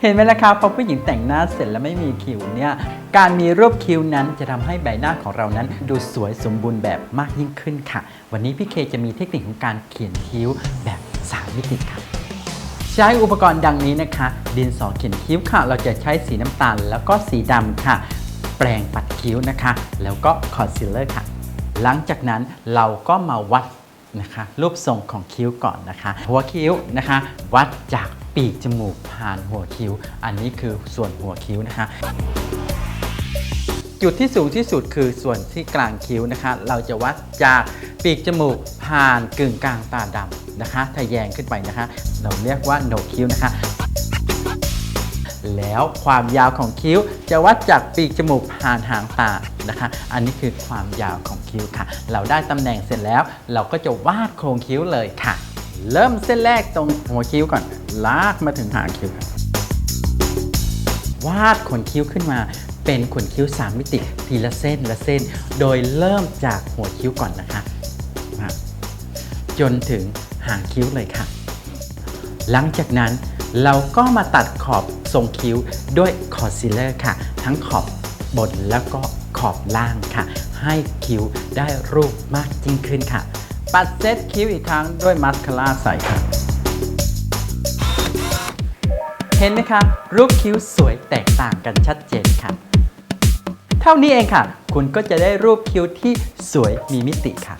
เห็นไหมล่ะครับพอผู้หญิงแต่งหน้าเสร็จแล้วไม่มีคิ้วเนี่ยการมีรูปคิ้วนั้นจะทำให้ใบหน้าของเรานั้น ดูสวยสมบูรณ์แบบมากยิ่งขึ้นค่ะ วันนี้พี่เคจะมีเทคนิคของการเขียนคิ้วแบบสามมิติค่ะใช้อุปกรณ์ดังนี้นะคะ ดินสอเขียนคิ้วค่ะ เราจะใช้สีน้ำตาลแล้วก็สีดำค่ะ แปรงปัดคิ้วนะคะ แล้วก็คอนซีลเลอร์ค่ะ หลังจากนั้นเราก็มาวัด นะคะ รูปทรงของคิ้วก่อนนะคะ หัวคิ้วนะคะ วัดจากปีกจมูกผ่านหัวคิ้ว อันนี้คือส่วนหัวคิ้วนะคะจุดที่สูงที่สุดคือส่วนที่กลางคิ้วนะคะ เราจะวัดจากปีกจมูกผ่านกึ่งกลางตาดำนะคะทะแยงขึ้นไปนะคะ เราเรียกว่าโหนกคิ้วนะคะ แล้วความยาวของคิ้ว จะวัดจากปีกจมูกผ่านหางตานะคะ อันนี้คือความยาวของคิ้วค่ะ เราได้ตำแหน่งเสร็จแล้ว เราก็จะวาดโครงคิ้วเลยค่ะ เริ่มเส้นแรกตรงหัวคิ้วก่อน ลากมาถึงหางคิ้ววาดขนคิ้วขึ้นมาเป็นขนคิ้ว 3 มิติทีละเส้นละเส้น โดยเริ่มจากหัวคิ้วก่อนนะคะ จนถึงหางคิ้วเลยค่ะ หลังจากนั้นเราก็มาตัดขอบ ทรงคิ้วด้วยคอนซีลเลอร์ค่ะ ทั้งขอบบนแล้วก็ขอบล่างค่ะ ให้คิ้วได้รูปมากยิ่งขึ้นค่ะ ปัดเซตคิ้วอีกครั้งด้วยมัสคาร่าใสค่ะ เห็นไหมคะ รูปคิ้วสวยแตกต่างกันชัดเจนค่ะ เท่านี้เองค่ะ คุณก็จะได้รูปคิ้วที่สวยมีมิติค่ะ